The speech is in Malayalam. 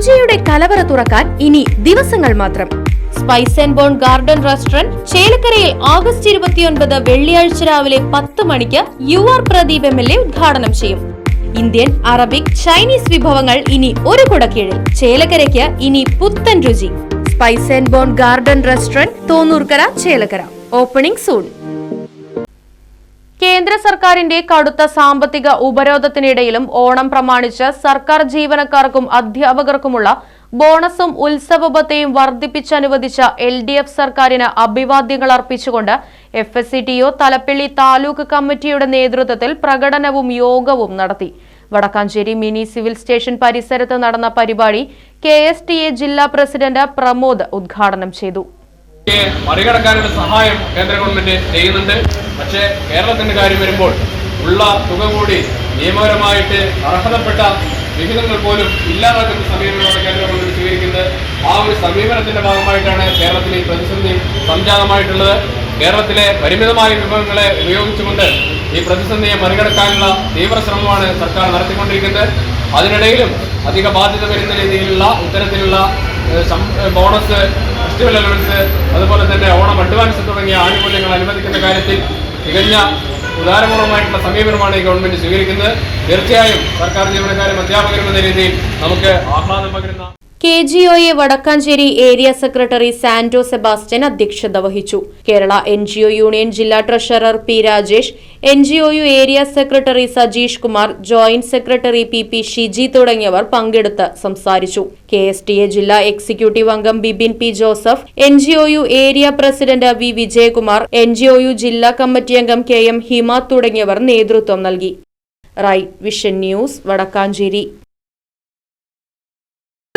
രുചിയുടെ കലവറ തുറക്കാൻ ഇനി ദിവസങ്ങൾ മാത്രം. Spice and bone garden restaurant ചേലക്കരയിൽ ഓഗസ്റ്റ് ഇരുപത്തിയൊൻപത് വെള്ളിയാഴ്ച രാവിലെ പത്ത് മണിക്ക് U R Pradeep M L A ഉദ്ഘാടനം ചെയ്യും. ഇന്ത്യൻ അറബിക് ചൈനീസ് വിഭവങ്ങൾ ഇനി ഒരു കുടക്കീഴിൽ. ചേലക്കരയ്ക്ക് ഇനി പുത്തൻ രുചി. Spice and bone garden restaurant Thonnoorkara Chelakkara. Opening soon കേന്ദ്ര സർക്കാരിന്റെ കടുത്ത സാമ്പത്തിക ഉപരോധത്തിനിടയിലും ഓണം പ്രമാണിച്ച് സർക്കാർ ജീവനക്കാർക്കും അധ്യാപകർക്കുമുള്ള ബോണസും ഉത്സവബത്തെയും വർദ്ധിപ്പിച്ചനുവദിച്ച എൽ ഡി എഫ് സർക്കാരിന് അഭിവാദ്യങ്ങൾ അർപ്പിച്ചുകൊണ്ട് F S C T O Thalappilly taluk കമ്മിറ്റിയുടെ നേതൃത്വത്തിൽ പ്രകടനവും യോഗവും നടത്തി. വടക്കാഞ്ചേരി മിനി സിവിൽ സ്റ്റേഷൻ പരിസരത്ത് നടന്ന പരിപാടി കെ എസ് ടി എ ജില്ലാ പ്രസിഡന്റ് പ്രമോദ് ഉദ്ഘാടനം ചെയ്തു. സഹായം കേന്ദ്ര ഗവൺമെന്റ് ചെയ്യുന്നുണ്ട്. പക്ഷേ കേരളത്തിന്റെ കാര്യം വരുമ്പോൾ ഉള്ള തുക കൂടി നിയമപരമായിട്ട് അർഹതപ്പെട്ട വിഹിതങ്ങൾ പോലും ഇല്ലാതാക്കുന്ന സമീപനമാണ് കേന്ദ്ര സ്വീകരിക്കുന്നത്. ആ ഒരു സമീപനത്തിന്റെ ഭാഗമായിട്ടാണ് കേരളത്തിൽ ഈ പ്രതിസന്ധി സംജാതമായിട്ടുള്ളത്. കേരളത്തിലെ പരിമിതമായ വിഭവങ്ങളെ ഉപയോഗിച്ചുകൊണ്ട് ഈ പ്രതിസന്ധിയെ മറികടക്കാനുള്ള തീവ്ര ശ്രമമാണ് സർക്കാർ നടത്തിക്കൊണ്ടിരിക്കുന്നത്. അതിനിടയിലും അധിക ബാധ്യത വരുന്ന രീതിയിലുള്ള ഇത്തരത്തിലുള്ള ബോണസ് ഫെസ്റ്റിവൽ അലവൻസ് അതുപോലെ തന്നെ ഓണം അഡ്വാൻസ് തുടങ്ങിയ ആനുകൂല്യങ്ങൾ അനുവദിക്കുന്ന കാര്യത്തിൽ തികഞ്ഞ ഉദാരപൂർവമായിട്ടുള്ള സമീപനമാണ് ഈ ഗവൺമെന്റ് സ്വീകരിക്കുന്നത്. തീർച്ചയായും സർക്കാർ ജീവനക്കാരും അധ്യാപകരും എന്ന രീതിയിൽ നമുക്ക് ആഹ്ലാദം പകരുന്ന K G O A Vadakkanchery area secretary Santo Sebastian അധ്യക്ഷത വഹിച്ചു. Kerala N G O union ജില്ലാ treasurer P Rajesh N G O U area secretary Sajeesh Kumar joint secretary P P Shiji തുടങ്ങിയവർ പങ്കെടുത്ത് സംസാരിച്ചു. കെ എസ് ടി എ ജില്ലാ എക്സിക്യൂട്ടീവ് അംഗം Bibin P Joseph N G O U area president V Vijayakumar N G O U ജില്ലാ കമ്മിറ്റി അംഗം കെ എം ഹിമ തുടങ്ങിയവർ നേതൃത്വം നൽകി. Right vision news Vadakkanchery.